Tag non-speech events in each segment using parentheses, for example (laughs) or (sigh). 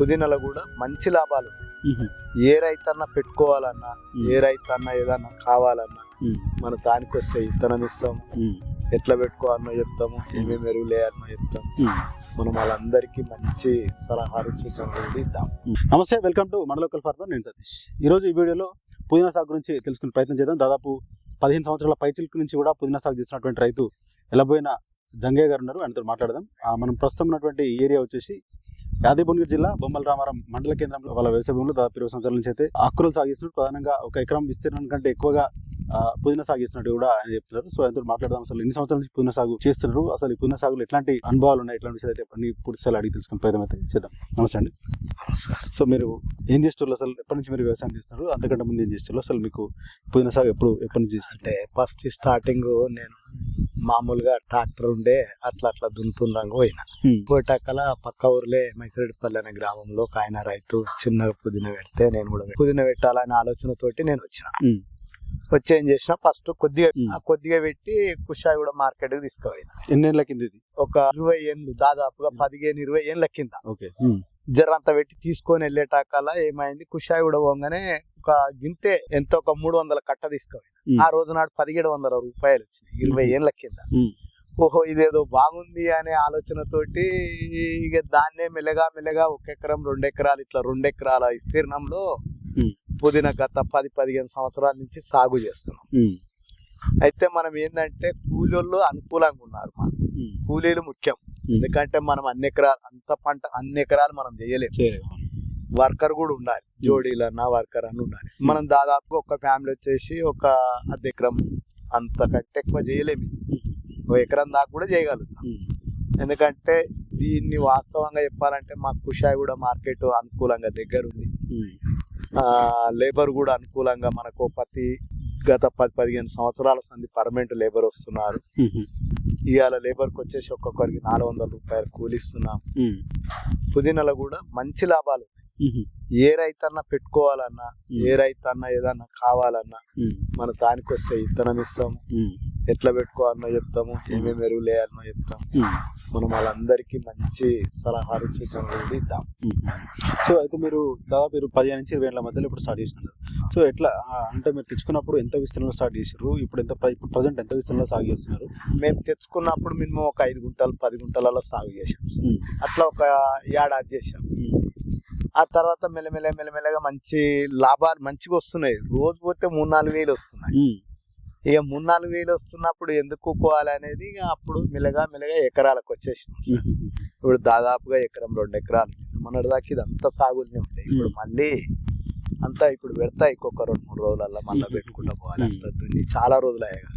పుదీనాలో కూడా మంచి లాభాలు. ఏ రైతన్నా పెట్టుకోవాలన్నా ఏ రైతన్నా ఏదన్నా కావాలన్నా మన దానికి వస్తే ఇత్తనం ఇస్తాము. ఎట్లా పెట్టుకోవాలన్నా చెప్తాము. ఏమేమి ఎరువులు వేయాలన్నా చెప్తాము. మనం వాళ్ళందరికీ మంచి సలహాలు సూచనలు ఇద్దాం నమస్తే వెల్కమ్ టు లోకల్ ఫార్మర్ నేను సతీష్. ఈరోజు ఈ వీడియోలో పుదీనా సాగు గురించి తెలుసుకునే ప్రయత్నం చేద్దాం. దాదాపు పదిహేను సంవత్సరాల పైచిల్క్ నుంచి కూడా పుదీనా సాగు చేసినటువంటి రైతు ఎలబోయిన జంగయ్య గారు ఉన్నారు. ఆయనతో మాట్లాడదాం. ఆ, మనం ప్రస్తుతం ఉన్నటువంటి ఏరియా వచ్చేసి యాదగిరిభువనగిరి జిల్లా బొమ్మల రామారం మండల కేంద్రంలో వాళ్ళ వ్యవసాయ భూమిలో దాదాపు ఇరవై సంవత్సరాల నుంచి అయితే ఆకుకూరలు సాగు చేస్తున్నారు ప్రధానంగా ఒక ఎకరం విస్తీర్ణం కంటే ఎక్కువగా పుదీనా సాగు చేస్తున్నట్టు కూడా ఆయన చెప్తున్నారు. సో ఆయనతో మాట్లాడదాం. అసలు ఎన్ని సంవత్సరాల నుంచి పుదీనా సాగు చేస్తున్నారు? అసలు ఈ పుదీనా సాగులో ఎట్లాంటి అనుభవాలు ఉన్నాయి? ఎట్లాంటి విషయాలు అయితే అన్ని పూర్తి స్థాయిలో అడిగి తెలుసుకునే ప్రయత్నం అయితే చేద్దాం. నమస్తే అండి. సో మీరు ఏం చేస్తారు అసలు ఎప్పటి నుంచి మీరు వ్యవసాయం చేస్తున్నారు? అంతకంటే ముందు ఏం చేస్తారు అసలు మీకు పుదీనా సాగు ఎప్పుడు ఎప్పటి నుంచి చేస్తారు అంటే ఫస్ట్ స్టార్టింగ్ నేను మామూలుగా ట్రాక్టర్ ఉండే అట్లా అట్లా దున్నుతుండగా పోయినా. పోటాకల పక్క ఊర్లే మైసరెడ్డిపల్లి అనే గ్రామంలో ఒక ఆయన రైతు చిన్నగా పుదీనా పెడితే నేను కూడా పుదీనా పెట్టాలనే ఆలోచనతోటి నేను వచ్చిన. వచ్చి ఏం చేసిన ఫస్ట్ కొద్దిగా కొద్దిగా పెట్టి కుషాయి కూడా మార్కెట్కి తీసుకుపోయినా. ఎన్నేళ్ళ కింద ఇది ఒక ఇరవై ఏళ్ళు దాదాపుగా పదిహేను ఇరవై ఏళ్ళ కింద. జరంత పెట్టి తీసుకొని వెళ్ళేటాకల ఏమైంది? కుషాయి కూడా పోగానే ఒక గింతే ఎంత ఒక మూడు వందల కట్ట తీసుకుపోయినా. ఆ రోజు నాడు పదిహేడు వందల రూపాయలు వచ్చినాయి ఇరవై ఏళ్ళ కింద. ఓహో ఇదేదో బాగుంది అనే ఆలోచనతోటి ఇక దాన్నే మెల్లగా మెల్లగా ఒక ఎకరం రెండు ఎకరాలు ఇట్లా రెండు ఎకరాల విస్తీర్ణంలో. పుదీనా గత పది పదిహేను సంవత్సరాల నుంచి సాగు చేస్తున్నాం. అయితే మనం ఏంటంటే కూలీళ్ళు అనుకూలంగా ఉన్నారు మాకు. కూలీలు ముఖ్యం. ఎందుకంటే మనం అన్ని ఎకరాలు అంత పంట అన్ని ఎకరాలు మనం చేయలేము వర్కర్ కూడా ఉండాలి. జోడీలు అన్న వర్కర్ అన్న ఉండాలి. మనం దాదాపుగా ఒక ఫ్యామిలీ వచ్చేసి ఒక అర్ధ ఎకరం అంతకంటే ఎక్కువ చేయలేము ఒక ఎకరం దాకా కూడా చేయగలుగుతాం. ఎందుకంటే దీన్ని వాస్తవంగా చెప్పాలంటే మాకు కుషాయి కూడా మార్కెట్ అనుకూలంగా దగ్గర ఉంది లేబర్ కూడా అనుకూలంగా మనకు ప్రతి గత పది పదిహేను సంవత్సరాల సంది పర్మనెంట్ లేబర్ వస్తున్నారు. ఇవాళ లేబర్కి వచ్చేసి ఒక్కొక్కరికి నాలుగు వందల రూపాయలు కూలిస్తున్నాం. పుదీనాలో కూడా మంచి లాభాలు. ఏ రైతన్నా పెట్టుకోవాలన్నా ఏ రైతన్నా ఏదన్నా కావాలన్నా మన దానికి వస్తే ఇత్తనం ఇస్తాము. ఎట్లా పెట్టుకోవాలన్నా చెప్తాము ఏమేమి ఎరువులు వేయాలన్నా చెప్తాము. మనం వాళ్ళందరికీ మంచి సలహాలు సూచనలు కూడా ఇద్దాం. సో అయితే మీరు దాదాపు మీరు పదిహేను నుంచి ఇరవై ఏళ్ళ మధ్యలో ఇప్పుడు స్టార్ట్ చేసినారు. సో ఎట్లా అంటే మీరు తెచ్చుకున్నప్పుడు ఎంత విస్తీర్ణంలో స్టార్ట్ చేసారు ఇప్పుడు ఎంత ఇప్పుడు ప్రజెంట్ ఎంత విస్తీర్ణంలో సాగు చేస్తున్నారు? మేము తెచ్చుకున్నప్పుడు మినిమం ఒక ఐదు గుంటలు పది గుంటలలో సాగు చేసాం. అట్లా ఒక ఏడాది చేసాం ఆ తర్వాత మెల్లమెల్ల మెల్లమెల్లగా మంచి లాభాలు మంచిగా వస్తున్నాయి. రోజు పోతే మూడు నాలుగు వేలు వస్తున్నాయి. ఇక మూడు నాలుగు వేలు వస్తున్నప్పుడు ఎందుకు కోవాలి అనేది ఇక అప్పుడు మెల్లగా మెల్లగా ఎకరాలకు వచ్చేసినాం సార్. (laughs) ఇప్పుడు దాదాపుగా ఎకరం రెండు ఎకరాలు. మొన్నటి దాకా ఇది అంతా సాగులనే ఉంటాయి. ఇప్పుడు మళ్ళీ అంతా ఇప్పుడు పెడతాయి ఇంకొక రెండు మూడు రోజులల్లో మళ్ళీ పెట్టుకుంటా పోవాలి. మ్మ్. అంత చాలా రోజులు అయ్యాక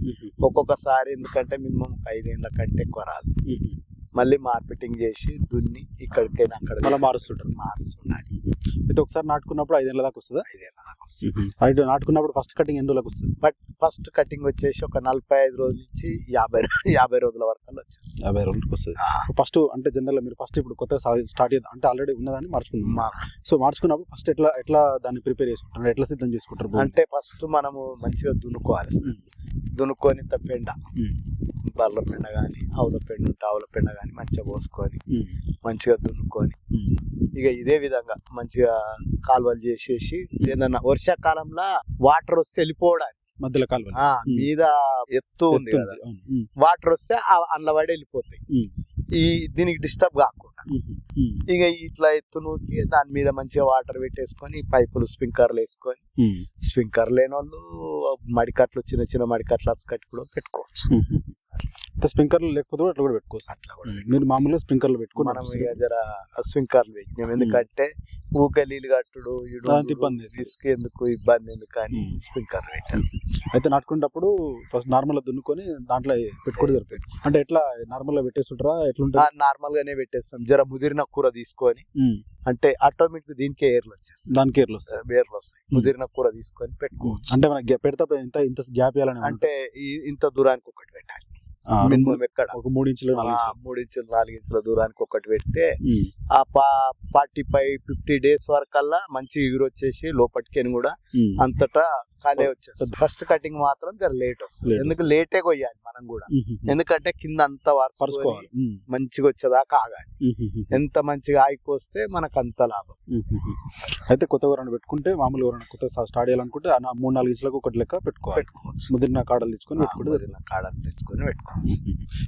ఒక్కొక్కసారి ఎందుకంటే మినిమం ఐదేళ్ళ కంటే ఎక్కువ రాదు. మళ్ళీ మార్కెటింగ్ చేసి దున్ని ఇక్కడికైనా అక్కడ మళ్ళీ మారుస్తుంటారు. మారుస్తున్నారు. అయితే ఒకసారి నాటుకున్నప్పుడు ఐదేళ్ళ దాకా వస్తుందా? ఐదేళ్ళ దాకా వస్తుంది. అయితే నాటుకున్నప్పుడు ఫస్ట్ కటింగ్ ఎన్ని రోజులకు వస్తుంది? బట్ ఫస్ట్ కటింగ్ వచ్చేసి ఒక నలభై ఐదు రోజుల నుంచి యాభై యాభై రోజుల వరకు వచ్చేస్తుంది. యాభై రోజులకు వస్తుంది. ఫస్ట్ అంటే జనరల్ మీరు ఫస్ట్ ఇప్పుడు కొత్త స్టార్ట్ చేద్దాం అంటే ఆల్రెడీ ఉన్నదాన్ని మార్చుకుందాం సో మార్చుకున్నప్పుడు ఫస్ట్ ఎట్లా ఎట్లా దాన్ని ప్రిపేర్ చేసుకుంటారు? ఎట్లా సిద్ధం చేసుకుంటారు? అంటే ఫస్ట్ మనము మంచిగా దున్నుకోవాలి. దున్నుకొని పెండ. ఉమ్. బర్ల పెండ కానీ ఆవుల పెండ ఉంటే ఆవుల పెండ కానీ మంచిగా పోసుకొని. మంచిగా దున్నుకొని. ఇక ఇదే విధంగా మంచిగా కాలువలు చేసేసి ఏదన్నా వర్షాకాలంలో వాటర్ వస్తే వెళ్ళిపోవడానికి. మధ్యలో కాలువ మీద ఎత్తు ఉంది కదా. వాటర్ వస్తే అందులో పడి వెళ్ళిపోతాయి. ఈ దీనికి డిస్టర్బ్ కాకుండా. ఇక ఇట్లా ఎత్తు నూకి దాని మీద మంచిగా వాటర్ పెట్టేసుకొని పైపులు స్ప్రింకర్లు వేసుకొని స్ప్రింకర్ లేని వాళ్ళు మడికట్లు చిన్న చిన్న మడికట్లు కట్టి కూడా పెట్టుకోవచ్చు స్ప్రింకర్లు లేకపోతే కూడా అట్లా కూడా పెట్టుకోవచ్చు. అట్లా కూడా మీరు మామూలుగా స్ప్రింకర్లు పెట్టుకుని జర స్ప్రింకర్లు పెట్టినాం. ఎందుకంటే ఊకే నీళ్ళు కట్టుడు ఇబ్బంది. రిస్క్ ఎందుకు ఇబ్బంది ఎందుకు అని. స్ప్రింకర్ పెట్టాం అయితే నాటుకునేటప్పుడు ఫస్ట్ నార్మల్ దున్నుకొని దాంట్లో పెట్టుకోవడం సరిపోయింది అంటే ఎట్లా నార్మల్గా పెట్టేస్తుంటారా? ఎట్లుంటుంది? నార్మల్ గానే పెట్టేస్తాం. జర ముదిరిన కూర తీసుకొని. అంటే ఆటోమేటిక్ దీనికే ఎయిర్లు వచ్చేస్తాయి. దానికి ఎర్లు వస్తాయి. ఎయిర్లు వస్తాయి. ముదిరిన కూర తీసుకొని పెట్టుకోవచ్చు. అంటే మనకి పెడతా ఇంత ఇంత గ్యాప్ ఇవ్వాలని అంటే ఇంత దూరానికి ఒకటి. ఒక మూడు ఇంచులు మూడు ఇంచులు నాలుగు ఇంచుల దూరానికి ఒకటి పెడితే. ఆ పా ఫార్టీ ఫైవ్ ఫిఫ్టీ డేస్ వరకల్లా మంచి ఎగురు వచ్చేసి లోపలికి కూడా. అంతటా కాలే వచ్చేస్తుంది. ఫస్ట్ కటింగ్ మాత్రం జర లేట్ వస్తుంది. ఎందుకు లేటే కొయ్యాలి మనం కూడా. ఎందుకంటే కింద అంతా వరుసుకోవాలి. మంచిగా వచ్చేదాకా ఆగాలి. ఉమ్. ఎంత మంచిగా ఆగిపోస్తే మనకు అంత లాభం. అయితే కొత్త ఎవరైనా పెట్టుకుంటే మామూలు ఎవరైనా కొత్త స్టార్ట్ చేయాలనుకుంటే మూడు నాలుగు ఇంచులకు ఒకటి లెక్క పెట్టుకోవాలి. పెట్టుకోవచ్చు. ముదిరిన కాడలు తెచ్చుకొని పెట్టుకుంటే వదిలిన కాడలు తెచ్చుకొని పెట్టుకోవచ్చు.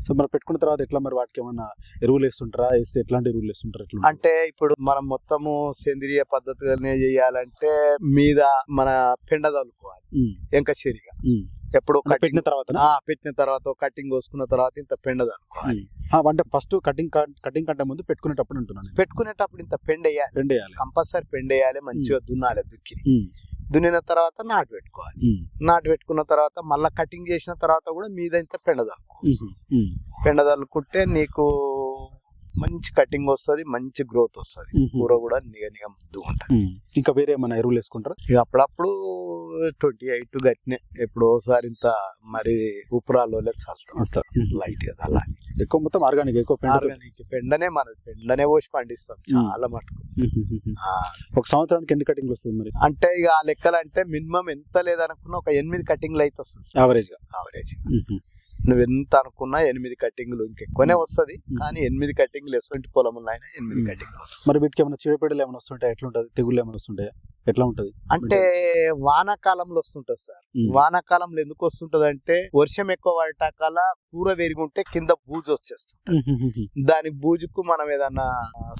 సో మనం పెట్టుకున్న తర్వాత ఎట్లా మరి వాటికి ఏమన్నా ఎరువులు వేస్తుంటారా? వేస్తే ఎట్లాంటి ఎరువులు వేస్తుంటారా? ఎట్లా అంటే ఇప్పుడు మనం మొత్తము సేంద్రియ పద్ధతిగానే చేయాలంటే మీద మన పెండ తలుకోవాలి ఉమ్. ఎంక చెరిగా ఉమ్. ఎప్పుడు పెట్టిన తర్వాత పెట్టిన తర్వాత కటింగ్ కోసుకున్న తర్వాత ఇంత పెండ తలుకోవాలి అంటే ఫస్ట్ కటింగ్ కటింగ్ కంటే ముందు పెట్టుకునేటప్పుడు అంటున్నాను నేను. పెట్టుకునేటప్పుడు ఇంత పెండ వేయాలి రెండు వేయాలి కంపల్సరీ పెండ వేయాలి మంచిగా దున్నాలి దుక్కి. దున్నిన తర్వాత నాటు పెట్టుకోవాలి. నాటు పెట్టుకున్న తర్వాత మళ్ళీ కటింగ్ చేసిన తర్వాత కూడా మీద ఇంత పెండ తలుకోవాలి ఉమ్. ఉమ్. పెండ తలుకుంటే నీకు మంచి కటింగ్ వస్తుంది మంచి గ్రోత్ వస్తుంది. కూర కూడా నిగ నిగ ముద్దుగా ఉంటుంది. ఇంకా వేరే ఏమైనా ఎరువులు వేసుకుంటారా? ఇక అప్పుడప్పుడు ట్వంటీ ఎయిట్ గట్టినే ఎప్పుడు ఒకసారి ఇంత మరి ఉపురాలో చల్లుతాం. లైట్గా అలా. ఎక్కువ మొత్తం ఆర్గానిక్ ఎక్కువ ఆర్గానిక్ పెండనే మనది పెండనే పోసి పండిస్తాం చాలా మటుకు. ఒక సంవత్సరానికి ఎన్ని కటింగ్లు వస్తుంది మరి? అంటే ఇక ఆ లెక్కలు అంటే మినిమం ఎంత లేదనుకున్నా ఒక ఎనిమిది కటింగ్లు అయితే వస్తుంది యావరేజ్గా. ఆవరేజ్ నువ్వు ఎంత అనుకున్నా ఎనిమిది కటింగ్లు ఇంకెక్కువనే వస్తది. కానీ ఎనిమిది కటింగ్లు ఎటువంటి పొలం ఉన్నాయినా ఎనిమిది మ్మ్. కటింగ్లు వస్తాయి మరి వీటికి ఏమైనా చీడపీడలు ఏమైనా వస్తుంటాయి? ఎట్లా ఉంటుంది తెగుళ్ళు ఏమైనా వస్తుంటాయి? ఎట్లా ఉంటది అంటే వానాకాలంలో వస్తుంటది సార్. వానాకాలంలో ఎందుకు వస్తుంటది అంటే వర్షం ఎక్కువ పడటాకాల కూర పెరిగి చిన్న బూజు వచ్చేస్తుంది దాని బూజుకు మనం ఏదన్నా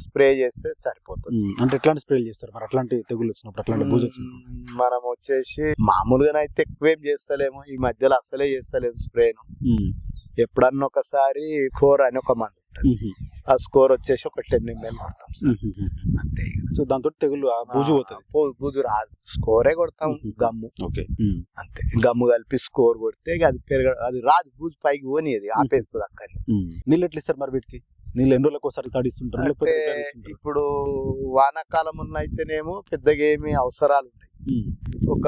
స్ప్రే చేస్తే సరిపోతుంది. అంటే ఎట్లాంటి స్ప్రేలు చేస్తారు మరి అట్లాంటి తెగుళ్ళు వచ్చినప్పుడు అట్లాంటి బూజు వచ్చినప్పుడు. మనం వచ్చేసి మామూలుగానైతే ఎక్కువేం చేస్తలేము ఈ మధ్యలో అసలే చేస్తలేము స్ప్రేను. ఎప్పుడన్నా ఒకసారి స్కోర్ అని ఒక మంది ఉంటుంది. ఆ స్కోర్ వచ్చేసి ఒక టెన్ ఎంఎల్ కొడతాం సార్. అంతే. సో దాంతో ఆ బూజు పోతుంది. బూజు రాదు స్కోరే కొడతాం మ్మ్. గమ్ము. ఓకే. అంతే. గమ్ము కలిపి స్కోర్ కొడితే అది పెరగ అది రాదు బూజు పైకి పోని అది ఆపేస్తుంది అక్కడిని. నీళ్ళు ఎట్లా ఇస్తారు మరి వీటికి? నీళ్ళు ఎన్ని రోజులకు ఒకసారి తడిస్తుంటారు? ఇప్పుడు వానాకాలం ఉన్న అయితేనేమో పెద్దగా ఏమి అవసరాలు ఉంటాయి. ఒక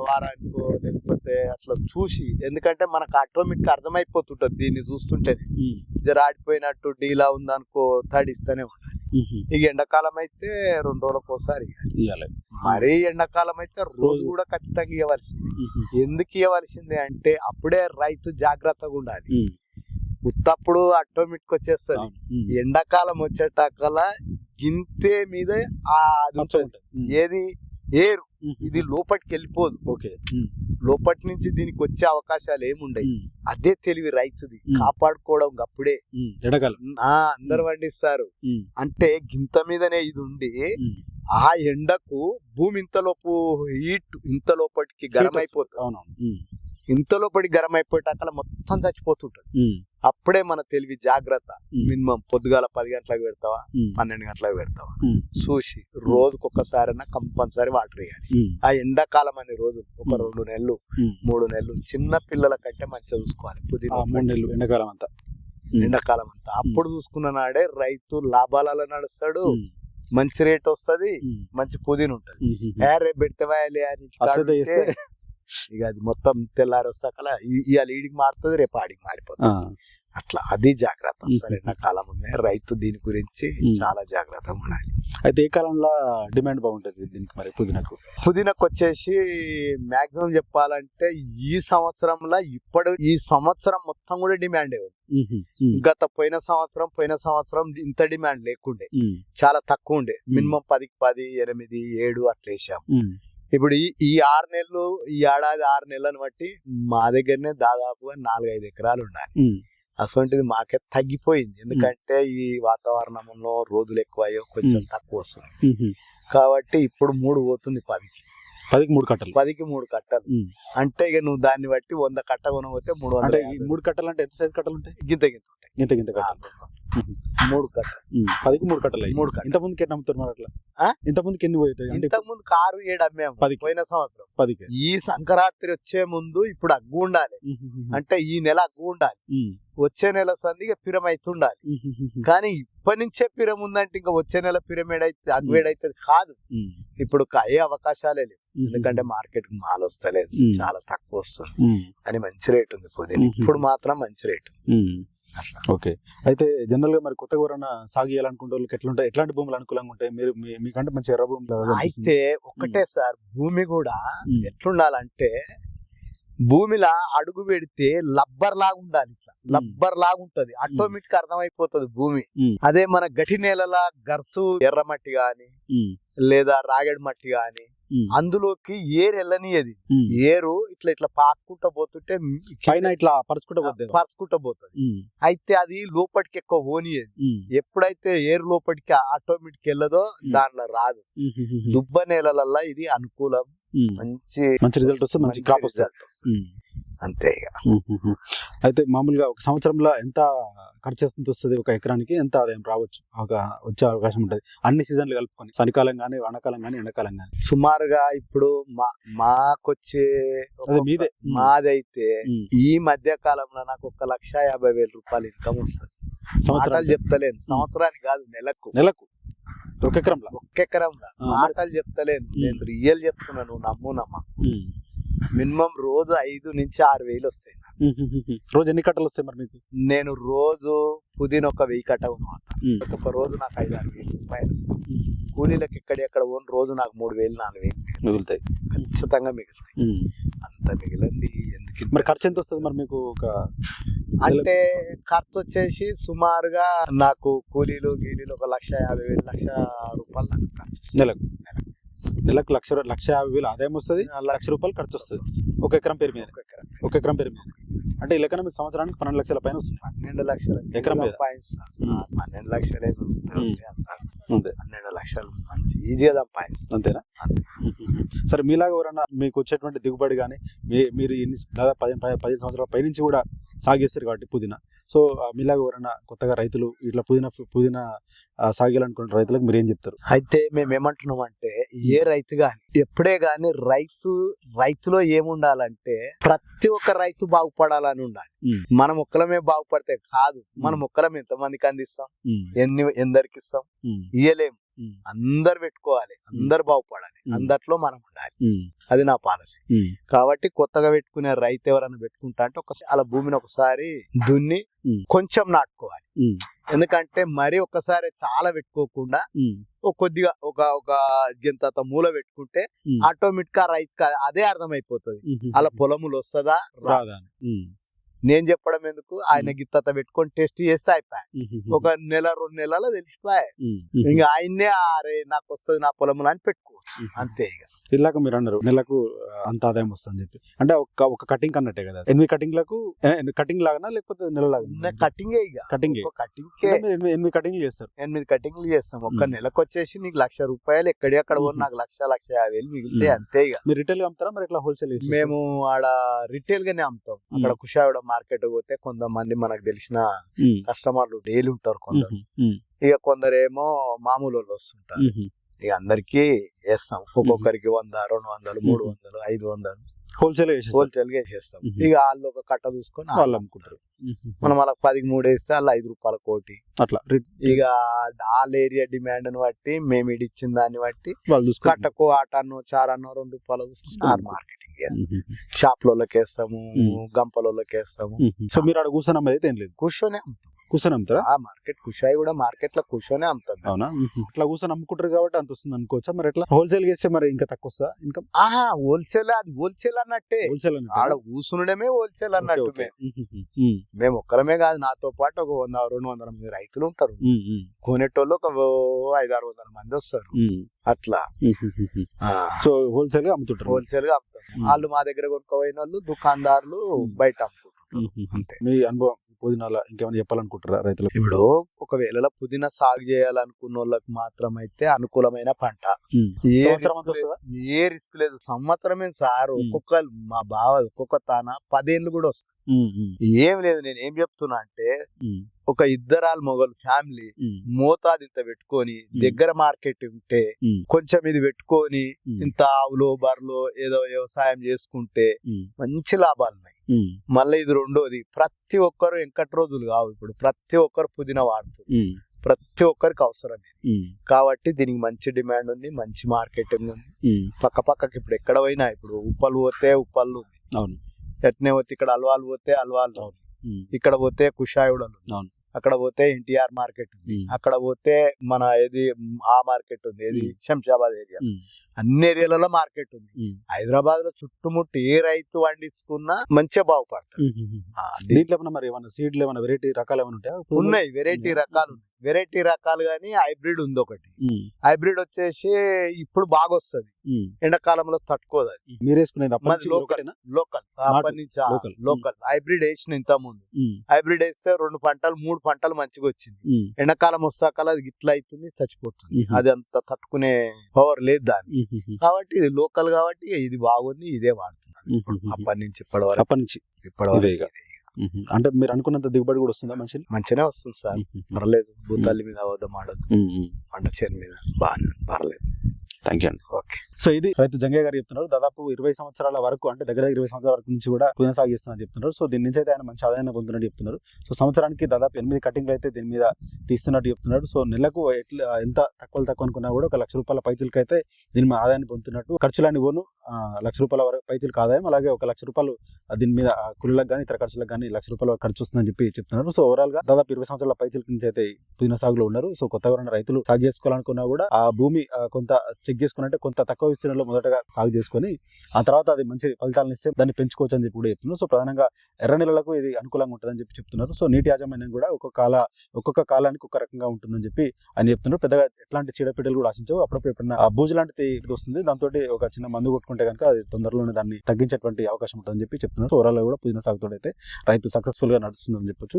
వారానికో లేకపోతే అట్లా చూసి ఎందుకంటే మనకు ఆటోమేటిక్ అర్థమైపోతుంటది దీన్ని చూస్తుంటే. జర ఆడిపోయినట్టు డీలా ఉందనుకో తడిస్తూనే ఉండాలి. ఇక ఎండాకాలం అయితే రెండు రోజులకు ఒకసారి మరీ ఎండాకాలం అయితే రోజు. కూడా ఖచ్చితంగా ఇవ్వాల్సింది. ఎందుకు ఇవ్వాల్సింది అంటే అప్పుడే రైతు జాగ్రత్తగా ఉండాలి. ఉత్తప్పుడు ఆటోమేటిక్ వచ్చేస్తుంది. ఎండాకాలం వచ్చేటకల గింతే మీద. ఏది ఏరు. ఇది లోపటికి వెళ్ళిపోదు ఓకే. లోపటి నుంచి దీనికి వచ్చే అవకాశాలు ఏముండయి. అదే తెలివి రైతుది. కాపాడుకోవడం అప్పుడే. ఆ అందరు పండిస్తారు. అంటే గింత మీదనే ఇది ఉండి. ఆ ఎండకు భూమి ఇంతలోపు హీట్ ఇంత లోపటికి గరం అయిపోతుంది అవునవును. ఉమ్. ఇంత లోపలికి గరం అయిపోయేటాకల మొత్తం చచ్చిపోతుంటది. అప్పుడే మన తెలివి జాగ్రత్త. మినిమం పొద్దుగాల పది గంటలకు పెడతావా. పన్నెండు గంటలకు పెడతావా. చూసి రోజుకు ఒక్కసారైనా కంపల్సరీ వాటర్ వేయాలి. ఆ ఎండాకాలం అనే రోజు ఒక. రెండు నెలలు. మూడు నెలలు చిన్న పిల్లల కంటే మంచిగా చూసుకోవాలి పుదీనా మూడు నెలలు ఎండాకాలం అంతా. ఎండాకాలం అంతా అప్పుడు చూసుకున్న నాడే రైతు లాభాలలో నడుస్తాడు. మంచి రేట్ వస్తది. మంచి పుదీన ఉంటది ఉమ్. ఇక అది మొత్తం తెల్లారి వస్తాకల ఇవాళ ఈడికి మారుతుంది రేపు ఆడికి మారిపోతుంది. అట్లా అది జాగ్రత్త ఉమ్. సరే ఎండాకాలం ఉంది రైతు దీని గురించి. చాలా జాగ్రత్తగా ఉండాలి అయితే ఏ కాలంలో డిమాండ్ బాగుంటది దీనికి మరి పుదీనాకు పుదీనాకు వచ్చేసి మాక్సిమం చెప్పాలంటే ఈ సంవత్సరంలో ఇప్పుడు ఈ సంవత్సరం మొత్తం కూడా డిమాండ్. గత పోయిన సంవత్సరం పోయిన సంవత్సరం ఇంత డిమాండ్ లేకుండే. చాలా తక్కువ ఉండే మినిమం పదికి పది ఎనిమిది ఏడు అట్లా వేసాం ఉమ్. ఇప్పుడు ఈ ఈ ఆరు నెలలు ఈ ఏడాది ఆరు నెలలను బట్టి మా దగ్గరనే దాదాపుగా నాలుగైదు ఎకరాలు ఉన్నాయి. అటువంటిది మాకే తగ్గిపోయింది ఎందుకంటే ఈ వాతావరణంలో రోజులు ఎక్కువయ్యో కొంచెం. తక్కువ వస్తుంది. కాబట్టి ఇప్పుడు మూడు పోతుంది పదికి పదికి మూడు కట్టలు పదికి మూడు కట్టలు. అంటే ఇక నువ్వు దాన్ని బట్టి వంద కట్ట కొనకపోతే మూడు వందల. మూడు కట్టలు అంటే ఎంత సైజ్ కట్టలు ఉంటాయి గింత గింత ఉంటాయి ఇంత గింత కట్టలు. మూడు కట్టలు ఉమ్. పదికి మూడు కట్టలు. మూడు కట్టలు ఇంత ముందుకి ఎన్ని అమ్ముతారు మరి అట్లా? ఇంత ముందుకి ఎన్ని పోతాయి అంటే ఇంతకు ముందు కారు ఏడు అమ్మాము పదికి. పోయిన సంవత్సరం పదికి ఈ సంక్రాంతి వచ్చే ముందు ఇప్పుడు అగ్గు ఉండాలి. అంటే ఈ నెల అగ్గు ఉండాలి. వచ్చే నెల సంది ఉమ్. ఉమ్. కానీ ఇప్పటి నుంచే పిరం ఉందంటే ఇంకా వచ్చే నెల పిరమిడ్ అయితే అగ్వేడ్ అయితే కాదు. ఇప్పుడు అయ్యే అవకాశాలే లేవు. ఎందుకంటే మార్కెట్కి మాల్ వస్తలేదు. చాలా తక్కువ వస్తుంది. అని మంచి రేట్ ఉంది మ్మ్. ఇప్పుడు మాత్రం మంచి రేట్. ఓకే. అయితే జనరల్గా మరి కొత్తగా ఎవరైనా సాగు చేయాలనుకుంటే వాళ్ళకి ఎట్లుంటాయి? ఎట్లాంటి భూములు అనుకూలంగా ఉంటాయి? మీరు మీ- మీకంటే మంచి ఎర్ర భూములు. అయితే ఒక్కటే సార్ భూమి కూడా. ఎట్లుండాలంటే భూమిలా అడుగు పెడితే లబ్బర్ లాగా ఉండాలి ఇట్లా లబ్బర్ లాగా ఉంటది ఆటోమేటిక్ అర్థమైపోతుంది భూమి. అదే మన గట్టి నేలల గర్సు ఎర్రమట్టి గాని లేదా రాగడి మట్టి గాని అందులోకి ఏరు వెళ్ళనియది. ఏరు ఇట్లా ఇట్లా పాక్కుంటా పోతుంటే పైన ఇట్లా పరుచుకుంటూ పోద్ది పరుచుకుంటా పోతుంది. అయితే అది లోపలికి ఎక్కువ పోనీయది. ఎప్పుడైతే ఏరు లోపలికి ఆటోమేటిక్ వెళ్ళదో దాంట్లో రాదు. దుబ్బ నేలలల్లా ఇది అనుకూలం. మంచి మంచి రిజల్ట్ వస్తుంది మంచి క్రాప్ వస్తుంది. అంతే ఇక. అయితే మామూలుగా ఒక సంవత్సరంలో ఎంత ఖర్చు వస్తుంది ఒక ఎకరానికి? ఎంత ఆదాయం రావచ్చు? ఒక వచ్చే అవకాశం ఉంటుంది. అన్ని సీజన్లు కలుపుకొని. చలికాలం కానీ వానాకాలం కానీ ఎండాకాలం కానీ సుమారుగా ఇప్పుడు మా మాకొచ్చే మీదే. మాదైతే. ఈ మధ్య కాలంలో నాకు ఒక లక్ష యాభై వేల రూపాయలు ఇన్కమ్ వస్తుంది. సంవత్సరం మాటలు చెప్తలేను. సంవత్సరానికి కాదు నెలకు. నెలకు. ఒక ఎకరంలో? ఒక్క ఎకరంలో. మాటలు చెప్తలేను. నేను రియల్ చెప్తున్నాను నమ్ము నమ్మ. మినిమం రోజు ఐదు నుంచి ఆరు వేలు వస్తాయి. (laughs) రోజు ఎన్ని కట్టలు వస్తాయి మరి మీకు నేను రోజు పుదీన ఒక వెయ్యి కట్ట ఉమ్. ఒక రోజు నాకు ఐదు ఆరు వేలు రూపాయలు వస్తాయి. కూలీలకు ఎక్కడ ఎక్కడ పోను రోజు నాకు మూడు వేలు నాలుగు వేలు మిగులుతాయి ఖచ్చితంగా మిగులుతాయి. అంత మిగిలింది ఎందుకు? మరి ఖర్చు ఎంత వస్తుంది మరి మీకు ఒక అంటే ఖర్చు వచ్చేసి సుమారుగా నాకు కూలీలు గీలీలు ఒక లక్ష యాభై వేలు లక్ష రూపాయలు నాకు ఖర్చు. నెలకు నెలకు లక్ష లక్ష యాభై వేలు ఆదాయం వస్తుంది లక్ష రూపాయలు ఖర్చు వస్తుంది. ఒక ఎకరం పేరు మీద. ఒక ఎకరం. పేరు మీద. అంటే లెక్కన మీకు సంవత్సరానికి పన్నెండు లక్షల పైన వస్తుంది. పన్నెండు లక్షలు. ఎకరం మీద? పన్నెండు లక్షలే పన్నెండు లక్షలు మంచి ఈజీగా సంపాదిస్తా అంతేనా? అంతే. సరే మీలాగా ఎవరన్నా మీకు వచ్చేటువంటి దిగుబడి కానీ మీ మీరు ఎన్ని దాదాపు పదిహేను పది- పదిహేను సంవత్సరాల పైనుంచి కూడా సాగు చేస్తారు కాబట్టి పుదీనా. సో మీలాగా ఎవరన్నా కొత్తగా రైతులు ఇట్లా పుదీనా పుదీనా ఆ, సాగాలనుకున్న రైతులకు మీరు ఏం చెప్తారు? అయితే మేము ఏమంటున్నాం అంటే ఏ రైతు గాని ఎప్పుడే గాని రైతు రైతులో ఏముండాలంటే ప్రతి ఒక్క రైతు బాగుపడాలని ఉండాలి. మనం ఒక్కలమే బాగుపడితే కాదు మనం ఒక్కలం ఎంత మందికి అందిస్తాం ఎన్ని ఎందరికి ఇస్తాం? ఉమ్, ఇయ్యలేం. ఉమ్, అందరు పెట్టుకోవాలి అందరు బాగుపడాలి. అందట్లో మనం ఉండాలి. అది నా పాలసీ. కాబట్టి కొత్తగా పెట్టుకునే రైతు ఎవరైనా పెట్టుకుంటా అంటే ఒకసారి అలా భూమిని ఒకసారి దున్ని. కొంచెం నాటుకోవాలి. ఎందుకంటే మరి ఒక్కసారి చాలా పెట్టుకోకుండా కొద్దిగా ఒక ఒక గింత మూల పెట్టుకుంటే. ఆటోమేటిక్గా రైతు అదే అర్థమైపోతుంది. అలా పొలములు వస్తుందా? రాదా? నేను చెప్పడం ఎందుకు? ఆయన గిత్తత పెట్టుకొని టెస్ట్ చేస్తే అయిపోయాయి. ఒక నెల రెండు నెలలు తెలిసిపోయాయి. ఉమ్. ఇంకా ఆయన్నే అరే నాకు వస్తుంది నా పొలములు అని పెట్టుకోవచ్చు. అంతే ఇక. ఇలాగ మీరు అన్నారు నెలకు అంత ఆదాయం వస్తుందని చెప్పి. అంటే ఒక ఒక కటింగ్ అన్నట్టే కదా ఎనిమిది కటింగ్లకు కటింగ్ లాగానా లేకపోతే నెల లాగా కటింగే ఇక. కటింగ్. మీరు ఎనిమిది కటింగ్లు చేస్తారు. ఎనిమిది కటింగ్లు చేస్తాం. ఒక్క. నెలకు వచ్చేసి నీకు లక్ష రూపాయలు ఎక్కడి అక్కడ మ్మ్. నాకు లక్ష లక్ష యాభై వేలు మిగిలితే. అంతే ఇక. మీరు రిటైల్ అమ్ముతారా? మరి ఇట్లా హోల్సేల్ మేము ఆడ రిటైల్ గానే అమ్ముతాం. అక్కడ కుషావిడ మార్కెట్ పోతే కొంతమంది మనకు తెలిసిన కస్టమర్లు డైలీ ఉంటారు కొందరు. ఇక కొందరేమో మామూలు వాళ్ళు వస్తుంటారు. ఇక అందరికి వేస్తాం. ఒక్కొక్కరికి వంద రెండు వందలు మూడు. వందలు ఐదు వందలు. హోల్సేల్ హోల్సేల్గా వేసేస్తాం. ఇక వాళ్ళు ఒక కట్ట చూసుకొని వాళ్ళు వాళ్ళు అమ్ముకుంటారు. మనం వాళ్ళకి పదికి మూడు వేస్తే వాళ్ళు ఐదు రూపాయల కోటి. అట్లా. ఇక ఆల్ ఏరియా డిమాండ్ని బట్టి మేము ఇడి ఇచ్చిన దాన్ని బట్టి వాళ్ళు చూసుకుంటారు కట్టకు ఆటను చారను రెండు రూపాయలు చూసుకుని ఆరు మార్కెటింగ్ చేస్తాం. మ్మ్. షాప్లలోకి వేస్తాము. గంపలలోకి వేస్తాము. సో మీరు ఆడ కూర్చొని అమ్మేది అయితే ఏం లేదు. కూర్చొని అమ్ముతాం. కూర్చొని అమ్ముతారా ఆ మార్కెట్ కుషాయి కూడా మార్కెట్లో కూర్చొని అమ్ముతాం. అవునా. అట్లా కూర్చొని అమ్ముకుంటారు కాబట్టి అంత వస్తుంది అనుకోవచ్చా? మరి ఎట్లా? హోల్సేల్ చేస్తే మరి ఇంకా తక్కువ వస్తా ఇంకా ఆహా హోల్సేల్ అది హోల్సేల్ అన్నట్టే. హోల్సేల్ ఆడ కూసునుడమే హోల్సేల్ అన్నట్టు మేము. ఒక్కరమే కాదు నాతో పాటు ఒక వంద రెండు వందల మంది రైతులు ఉంటారు. కొనేటోళ్ళు ఒక ఐదు ఆరు వందల మంది వస్తారు. అట్లా. సో హోల్సేల్గా అమ్ముతుంటారు. హోల్సేల్గా అమ్ముతారు. మ్మ్. వాళ్ళు మా దగ్గర కొనుక్కోపోయిన వాళ్ళు దుకాణదారులు. బయట అమ్ముకుంటారు మీ అనుభవం? పుదీనాల ఇంకేమైనా చెప్పాలనుకుంటారా రైతులకు ఇప్పుడు ఒకవేళ పుదీనా సాగు చేయాలనుకున్న వాళ్ళకి మాత్రం అయితే అనుకూలమైన పంట. ఏ ఏ రిస్క్ లేదు సంవత్సరమే సార్. ఒక్కొక్క మా బావ ఒక్కొక్క తాన పదేళ్ళు కూడా వస్తుంది. ఏం లేదు నేను ఏం చెప్తున్నా అంటే. ఒక ఇద్దరాలు మొగలు ఫ్యామిలీ. మోతాదు ఇంత పెట్టుకొని దగ్గర మార్కెట్ ఉంటే. కొంచెం ఇది పెట్టుకొని. ఇంత ఆవులో బర్రెలో ఏదో వ్యవసాయం చేసుకుంటే. మంచి లాభాలు ఉన్నాయి. మళ్ళీ ఇది రెండోది ప్రతి ఒక్కరు వెంకట రోజులు కావు ఇప్పుడు ప్రతి ఒక్కరు పుదీనా వాడుతుంది మ్మ్. ప్రతి ఒక్కరికి అవసరం. కాబట్టి దీనికి మంచి డిమాండ్ ఉంది మంచి మార్కెటింగ్ ఉంది. పక్క పక్కకి ఇప్పుడు ఎక్కడ పోయినా ఇప్పుడు ఉప్పలు పోతే ఉప్పలు ఉంది అవును ఎట్నే పోతే ఇక్కడ అల్వాలు పోతే అల్వాలు ఇక్కడ పోతే కుషాయుడు. అక్కడ పోతే ఎన్టీఆర్ మార్కెట్ ఉంది. అక్కడ పోతే మన ఏది ఆ మార్కెట్ ఉంది. ఏది. శంషాబాద్ ఏరియా. అన్ని ఏరియాలలో మార్కెట్ ఉంది. హైదరాబాద్లో చుట్టుముట్టు ఏ రైతు పండించుకున్నా మంచిగా దీ- దీంట్లో మరి ఏమన్నా సీడ్లు ఏమన్నా వెరైటీ రకాలు ఏమైనా ఉంటాయా? ఉన్నాయి. వెరైటీ? రకాలు ఉన్నాయి. వెరైటీ రకాలు కానీ హైబ్రిడ్ ఉంది ఒకటి హైబ్రిడ్ వచ్చేసి ఇప్పుడు బాగా వస్తుంది. ఎండాకాలంలో తట్టుకోదు అది మీరు వేసుకునేది లోకల్. లోకల్. అప్పటి నుంచి ఆ, లోకల్. హైబ్రిడ్ వేసిన ఇంత ముందు హైబ్రిడ్ వేస్తే రెండు పంటలు మూడు పంటలు మంచిగా వచ్చింది ఎండాకాలం వస్తాకాల అది గిట్ల అవుతుంది చచ్చిపోతుంది. అది అంత తట్టుకునే పవర్ లేదు దాన్ని కాబట్టి ఇది లోకల్ కాబట్టి ఇది బాగుంది ఇదే వాడుతున్నాను. అప్పటి నుంచి ఇప్పటి వరకు. అప్పటి నుంచి. ఇప్పటి వరకు. అంటే మీరు అనుకున్నంత దిగుబడి కూడా వస్తుందా మంచి మంచిగానే వస్తుంది సార్. పర్లేదు. భూతాలి మీద అవద్దం ఆడదు పంట చేను మీద. బాగానే పర్లేదు. థ్యాంక్ యూ అండి. ఓకే. సో ఇది రైతు జంగయ్య గారు చెప్తున్నారు. దాదాపు ఇరవై సంవత్సరాల వరకు అంటే దగ్గర దగ్గర ఇరవై సంవత్సరాల వరకు నుంచి కూడా పుదీనా సాగు చెప్తున్నారు. సో దీని నుంచి అయితే ఆయన మంచి ఆదాయాన్ని పొందుతున్నట్టు చెప్తున్నారు. సో సంవత్సరానికి దాదాపు ఎనిమిది కటింగ్లు అయితే దీని మీద తీస్తున్నట్టు చెప్తున్నారు. సో నెలకు ఎట్లా ఎంత తక్కువ తక్కువ అనుకున్నా కూడా ఒక లక్ష రూపాయల పైచులకి అయితే దీని మీద ఆదాయాన్ని పొందుతున్నట్టు ఖర్చులని పోను లక్ష రూపాయల వరకు పైచులకు ఆదాయం అలాగే ఒక లక్ష రూపాయలు దీని మీద ఆ, కానీ ఇతర ఖర్చులకు కానీ లక్ష రూపాయల ఖర్చు వస్తుందని చెప్పి చెప్తున్నారు. సో ఓవరాల్గా దాదాపు ఇరవై సంవత్సరాల పైచుల నుంచి అయితే పుదీనా సాగులో ఉన్నారు. సో కొత్తగా ఉన్న రైతులు సాగు చేసుకోవాలనుకున్నా కూడా ఆ భూమి కొంత చెక్ చేసుకున్నట్టే కొంత తక్కువ విస్తీర్ణంలో మొదటగా సాగు చేసుకొని ఆ తర్వాత అది మంచి ఫలితాలను ఇస్తే దాన్ని పెంచుకోవచ్చు అని చెప్పి కూడా చెప్తున్నారు. సో ప్రధానంగా ఎర్ర నెలలకు ఇది అనుకూలంగా ఉంటుందని చెప్పి చెప్తున్నారు. సో నీటి యాజమాన్యం కూడా ఒక్కొక్క కాల ఒక్కొక్క కాలానికి ఒక రకంగా ఉంటుందని చెప్పి అని చెప్తున్నారు. పెద్దగా ఎట్లాంటి చీడపీడలు కూడా ఆశించవు. అప్పుడప్పుడు ఎప్పుడైనా ఆ బూజు లాంటిది వస్తుంది. దాంతో ఒక చిన్న మందు కొట్టుకుంటే కనుక అది తొందరలోనే దాన్ని తగ్గించేటువంటి అవకాశం ఉంటుందని చెప్పి చెప్తున్నారు. ఓవరాల్ కూడా పుదీనా సాగుతో అయితే రైతు సక్సెస్ఫుల్గా నడుస్తుందని చెప్పొచ్చు.